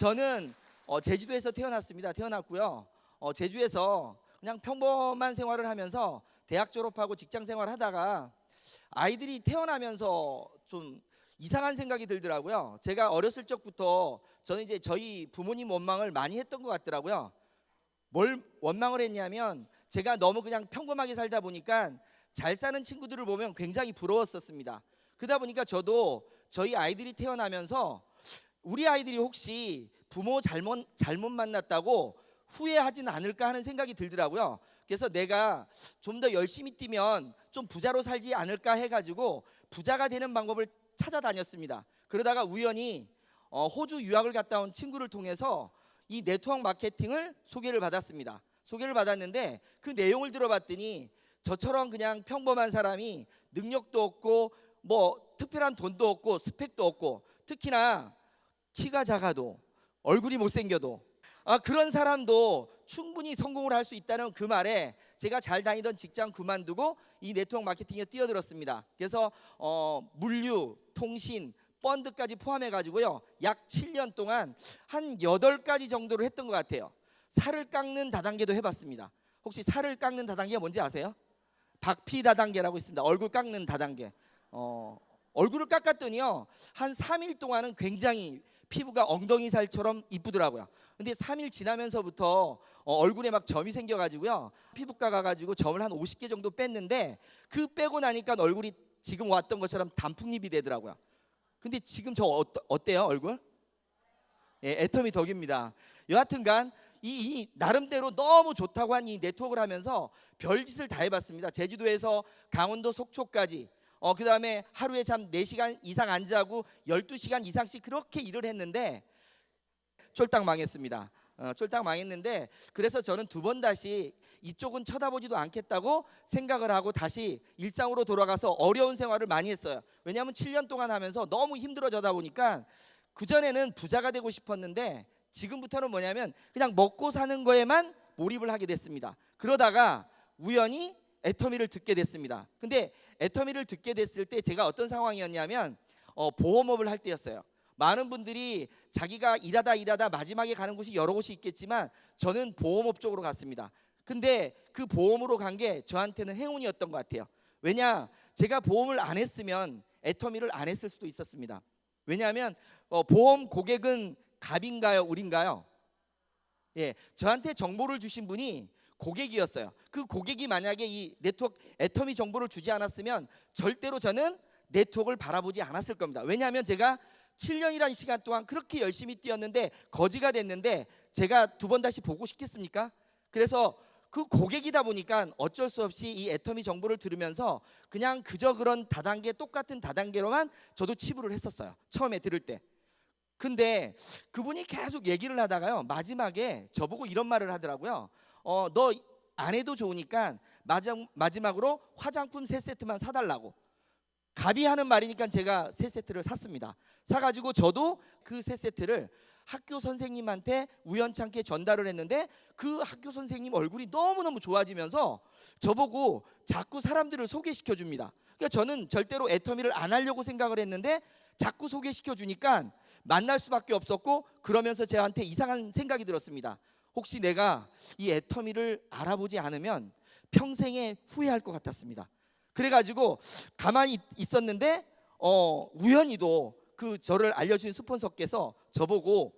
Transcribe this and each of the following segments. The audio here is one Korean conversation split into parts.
저는 어, 제주도에서 태어났습니다. 태어났고요. 어, 제주에서 그냥 평범한 생활을 하면서 대학 졸업하고 직장 생활하다가 아이들이 태어나면서 좀 이상한 생각이 들더라고요. 제가 어렸을 적부터 저는 이제 저희 부모님 원망을 많이 했던 것 같더라고요. 뭘 원망을 했냐면 제가 너무 그냥 평범하게 살다 보니까 잘 사는 친구들을 보면 굉장히 부러웠었습니다. 그러다 보니까 저도 저희 아이들이 태어나면서 우리 아이들이 혹시 부모 잘못 잘못 만났다고 후회하진 않을까 하는 생각이 들더라고요. 그래서 내가 좀 더 열심히 뛰면 좀 부자로 살지 않을까 해가지고 부자가 되는 방법을 찾아다녔습니다. 그러다가 우연히 어, 호주 유학을 갔다 온 친구를 통해서 이 네트워크 마케팅을 소개를 받았습니다. 소개를 받았는데 그 내용을 들어봤더니 저처럼 그냥 평범한 사람이 능력도 없고 뭐 특별한 돈도 없고 스펙도 없고 특히나 키가 작아도 얼굴이 못생겨도 아 그런 사람도 충분히 성공을 할 수 있다는 그 말에 제가 잘 다니던 직장 그만두고 이 네트워크 마케팅에 뛰어들었습니다. 그래서 어, 물류, 통신, 펀드까지 포함해 가지고요. 약 7년 동안 한 8가지 정도를 했던 것 같아요. 살을 깎는 다단계도 해 봤습니다. 혹시 살을 깎는 다단계가 뭔지 아세요? 박피 다단계라고 있습니다. 얼굴 깎는 다단계. 어, 얼굴을 깎았더니요. 한 3일 동안은 굉장히 피부가 엉덩이 살처럼 이쁘더라고요. 근데 3일 지나면서부터 어, 얼굴에 막 점이 생겨가지고요. 피부과 가가지고 점을 한 50개 정도 뺐는데 그 빼고 나니까 얼굴이 지금 왔던 것처럼 단풍잎이 되더라고요. 근데 지금 저 어떠, 어때요 얼굴? 예, 애터미 덕입니다. 여하튼간 이, 이 나름대로 너무 좋다고 한 이 네트워크를 하면서 별짓을 다 해봤습니다. 제주도에서 강원도 속초까지 어, 그 다음에 하루에 잠 4시간 이상 안 자고 12시간 이상씩 그렇게 일을 했는데 쫄딱 망했습니다. 어, 쫄딱 망했는데 그래서 저는 두 번 다시 이쪽은 쳐다보지도 않겠다고 생각을 하고 다시 일상으로 돌아가서 어려운 생활을 많이 했어요. 왜냐하면 7년 동안 하면서 너무 힘들어져다 보니까 그 전에는 부자가 되고 싶었는데 지금부터는 뭐냐면 그냥 먹고 사는 거에만 몰입을 하게 됐습니다. 그러다가 우연히 애터미를 듣게 됐습니다. 근데 애터미를 듣게 됐을 때 제가 어떤 상황이었냐면 어, 보험업을 할 때였어요. 많은 분들이 자기가 일하다 일하다 마지막에 가는 곳이 여러 곳이 있겠지만 저는 보험업 쪽으로 갔습니다. 근데 그 보험으로 간 게 저한테는 행운이었던 것 같아요. 왜냐 제가 보험을 안 했으면 애터미를 안 했을 수도 있었습니다. 왜냐하면 어, 보험 고객은 갑인가요, 을인가요? 예, 저한테 정보를 주신 분이 고객이었어요. 그 고객이 만약에 이 네트워크 애터미 정보를 주지 않았으면 절대로 저는 네트워크를 바라보지 않았을 겁니다. 왜냐하면 제가 7년이라는 시간 동안 그렇게 열심히 뛰었는데 거지가 됐는데 제가 두 번 다시 보고 싶겠습니까? 그래서 그 고객이다 보니까 어쩔 수 없이 이 애터미 정보를 들으면서 그냥 그저 그런 다단계 똑같은 다단계로만 저도 치부를 했었어요. 처음에 들을 때. 근데 그분이 계속 얘기를 하다가요. 마지막에 저보고 이런 말을 하더라고요. 어, 너 안 해도 좋으니까 마지막, 마지막 으로 화장품 세 세트만 사달라고. 갑이 하는 말이니까 제가 세 세트를 샀습니다. 사가지고 저도 그 세 세트를 학교 선생님한테 우연찮게 전달을 했는데 그 학교 선생님 얼굴이 너무너무 좋아지면서 저보고 자꾸 사람들을 소개시켜 줍니다. 그러니까 저는 절대로 애터미를 안 하려고 생각을 했는데 자꾸 소개시켜 주니까 만날 수밖에 없었고 그러면서 저한테 이상한 생각이 들었습니다. 혹시 내가 이 애터미를 알아보지 않으면 평생에 후회할 것 같았습니다. 그래가지고 가만히 있었는데 어, 우연히도 그 저를 알려준 스폰서께서 저보고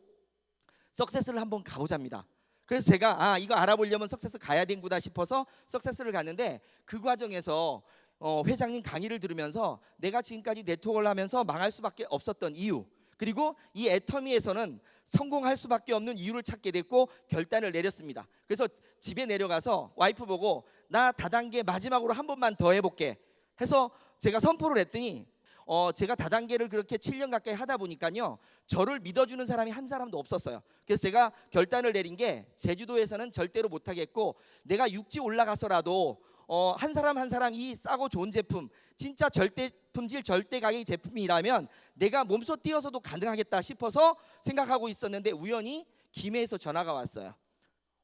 석세스를 한번 가보자입니다. 그래서 제가 아 이거 알아보려면 석세스 가야 되는구나 싶어서 석세스를 갔는데 그 과정에서 어, 회장님 강의를 들으면서 내가 지금까지 네트워크를 하면서 망할 수밖에 없었던 이유 그리고 이 애터미에서는 성공할 수밖에 없는 이유를 찾게 됐고 결단을 내렸습니다. 그래서 집에 내려가서 와이프 보고 나 다단계 마지막으로 한 번만 더 해볼게 해서 제가 선포를 했더니 어 제가 다단계를 그렇게 7년 가까이 하다 보니까요 저를 믿어주는 사람이 한 사람도 없었어요. 그래서 제가 결단을 내린 게 제주도에서는 절대로 못하겠고 내가 육지 올라가서라도 어, 한 사람 한 사람 이 싸고 좋은 제품 진짜 절대 품질 절대 가격 제품이라면 내가 몸소 뛰어서도 가능하겠다 싶어서 생각하고 있었는데 우연히 김해에서 전화가 왔어요.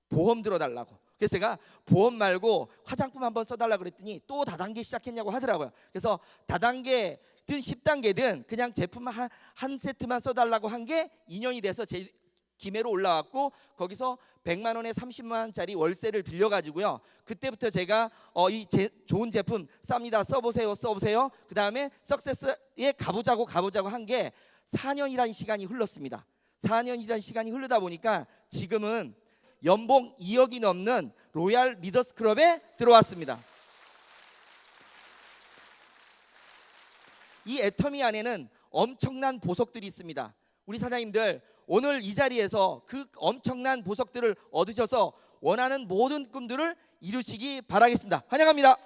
보험 들어달라고. 그래서 제가 보험 말고 화장품 한번 써달라 그랬더니 또 다단계 시작했냐고 하더라고요. 그래서 다단계든 10단계든 그냥 제품 한, 한 세트만 써달라고 한 게 2년이 돼서 제, 기매로 올라왔고 거기서 100만 원에 30만 원짜리 월세를 빌려 가지고요. 그때부터 제가 어, 이 제, 좋은 제품 쌉니다. 써보세요. 써보세요. 그 다음에 석세스에 가보자고 가보자고 한 게 4년이라는 시간이 흘렀습니다. 4년이라는 시간이 흐르다 보니까 지금은 연봉 2억이 넘는 로얄 리더스 클럽에 들어왔습니다. 이 애터미 안에는 엄청난 보석들이 있습니다. 우리 사장님들 오늘 이 자리에서 그 엄청난 보석들을 얻으셔서 원하는 모든 꿈들을 이루시기 바라겠습니다. 환영합니다.